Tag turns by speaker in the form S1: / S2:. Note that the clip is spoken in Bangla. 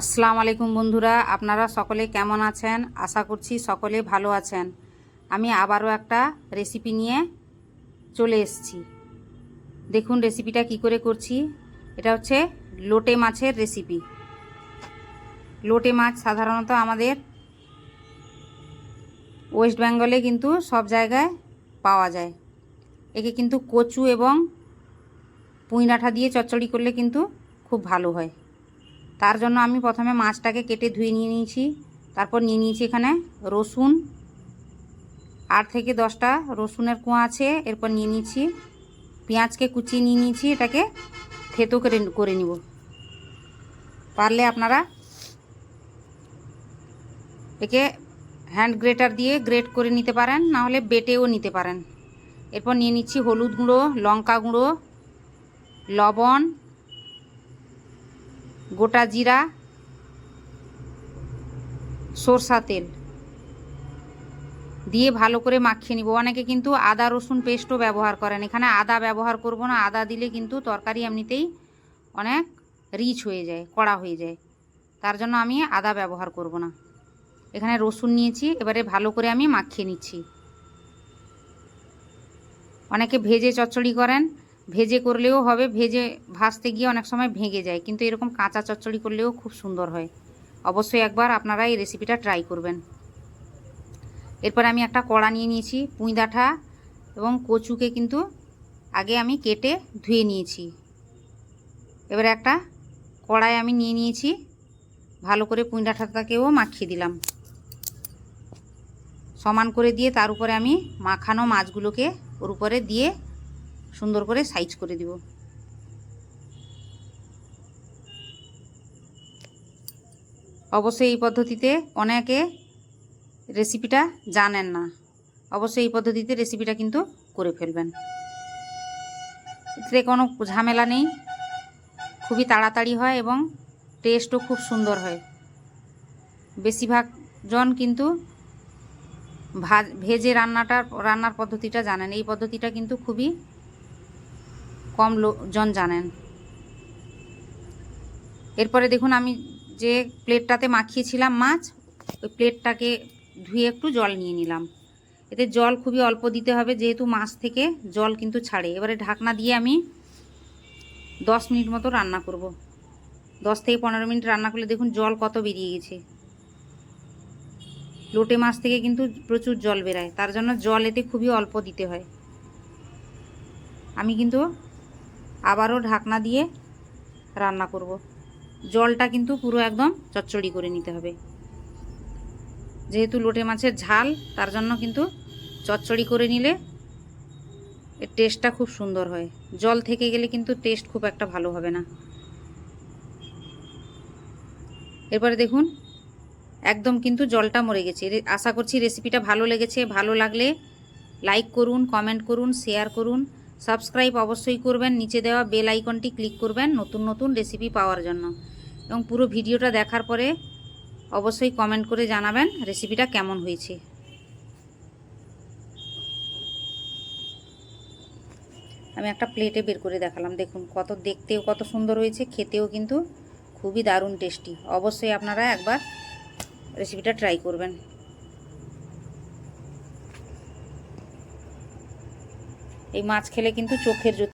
S1: আসসালামু আলাইকুম বন্ধুরা, আপনারা সকলে কেমন আছেন? আশা করছি সকলে ভালো আছেন। আমি আবারও একটা রেসিপি নিয়ে চলে এসেছি। দেখুন রেসিপিটা কি করে করছি। এটা হচ্ছে লোটে মাছের রেসিপি লোটে মাছ সাধারণত আমাদের ওয়েস্ট বেঙ্গলে কিন্তু সব জায়গায় পাওয়া যায়। একে কিন্তু কচু এবং পুঁইডাঁঠা দিয়ে চচ্চড়ি করলে কিন্তু খুব ভালো হয়। তার জন্য আমি প্রথমে মাছটাকে কেটে ধুয়ে নিয়ে নিয়েছি, তারপর নিয়ে নিয়েছি এখানে রসুন। আট থেকে দশটা রসুনের কোয়া আছে, এরপর নিয়ে নিয়েছি পেঁয়াজকে কুচিয়ে নিয়ে নিয়েছি, এটাকে থেতো করে করে নিব। পারলে আপনারা একে হ্যান্ড গ্রেটার দিয়ে গ্রেট করে নিতে পারেন, না হলে বেটেও নিতে পারেন। এরপর নিয়ে নিচ্ছি হলুদ গুঁড়ো, লঙ্কা গুঁড়ো, লবণ গোটা জিরা, সরষা তেল দিয়ে ভালো করে মাখিয়ে নিব। অনেকে কিন্তু আদা, রসুন পেস্টও ব্যবহার করেন। এখানে আদা ব্যবহার করব না, আদা দিলে কিন্তু তরকারি এমনিতেই অনেক রিচ হয়ে যায়, কড়া হয়ে যায়। তার জন্য আমি আদা ব্যবহার করব না। এখানে রসুন নিয়েছি, এবারে ভালো করে আমি মাখিয়ে নিচ্ছি। অনেকে ভেজে চচ্চড়ি করেন ভেজে করলেও হবে, ভেজে ভাজতে গিয়ে অনেক সময় ভেঙে যায়, কিন্তু এরকম কাঁচা চচ্চড়ি করলেও খুব সুন্দর হয়। অবশ্যই একবার আপনারা এই রেসিপিটা ট্রাই করবেন। এরপর আমি একটা কড়া নিয়ে নিয়েছি, পুঁই ডাঁঠা এবং কচুকে কিন্তু আগে আমি কেটে ধুয়ে নিয়েছি। এবারে একটা কড়াই আমি নিয়ে নিয়েছি, ভালো করে পুঁই ডাঁঠাটাকেও মাখিয়ে দিলাম। সমান করে দিয়ে তার উপরে আমি মাখানো মাছগুলোকে ওর উপরে দিয়ে সুন্দর করে সাইজ করে দিব। অবশ্যই এই পদ্ধতিতে অনেকে রেসিপিটা জানেন না। অবশ্যই এই পদ্ধতিতে রেসিপিটা কিন্তু করে ফেলবেন। এতে কোনো ঝামেলা নেই। খুবই তাড়াতাড়ি হয় এবং টেস্টও খুব সুন্দর হয়। বেশিরভাগ জন কিন্তু ভাজ ভেজে রান্নাটা, রান্নার পদ্ধতিটা জানেন। এই পদ্ধতিটা কিন্তু খুবই কম জন জানেন। এরপরে দেখুন আমি যে প্লেটটাতে মাখিয়েছিলাম মাছ, ওই প্লেটটাকে ধুয়ে একটু জল নিয়ে নিলাম। এতে জল খুবই অল্প দিতে হবে, যেহেতু মাছ থেকে জল কিন্তু ছাড়ে। এবারে ঢাকনা দিয়ে আমি দশ মিনিট মতো রান্না করব। দশ থেকে পনেরো মিনিট রান্না করলে দেখুন জল কত বেরিয়ে গেছে। লোটে মাছ থেকে কিন্তু প্রচুর জল বেরায়, তার জন্য জল এতে খুবই অল্প দিতে হয়। আমি কিন্তু আবারও ঢাকনা দিয়ে রান্না করব। জলটা কিন্তু পুরো একদম চচ্চড়ি করে নিতে হবে। যেহেতু লোটে মাছের ঝাল, তার জন্য কিন্তু চচ্চড়ি করে নিলে এর টেস্টটা খুব সুন্দর হয়। জল থেকে গেলে কিন্তু টেস্ট খুব একটা ভালো হবে না। এরপরে দেখুন, একদম কিন্তু জলটা মরে গেছে। আশা করছি রেসিপিটা ভালো লেগেছে। ভালো লাগলে লাইক করুন কমেন্ট করুন শেয়ার করুন। সাবস্ক্রাইব অবশ্যই করবেন, নিচে দেওয়া বেল আইকনটি ক্লিক করবেন নতুন নতুন রেসিপি পাওয়ার জন্য। এবং পুরো ভিডিওটা দেখার পরে অবশ্যই কমেন্ট করে জানাবেন রেসিপিটা কেমন হয়েছে। আমি একটা প্লেটে বের করে দেখালাম, দেখুন কত দেখতেও কত সুন্দর হয়েছে, খেতেও কিন্তু খুবই দারুণ টেস্টি অবশ্যই আপনারা একবার রেসিপিটা ট্রাই করবেন। এই মাছ খেলে কিন্তু চোখের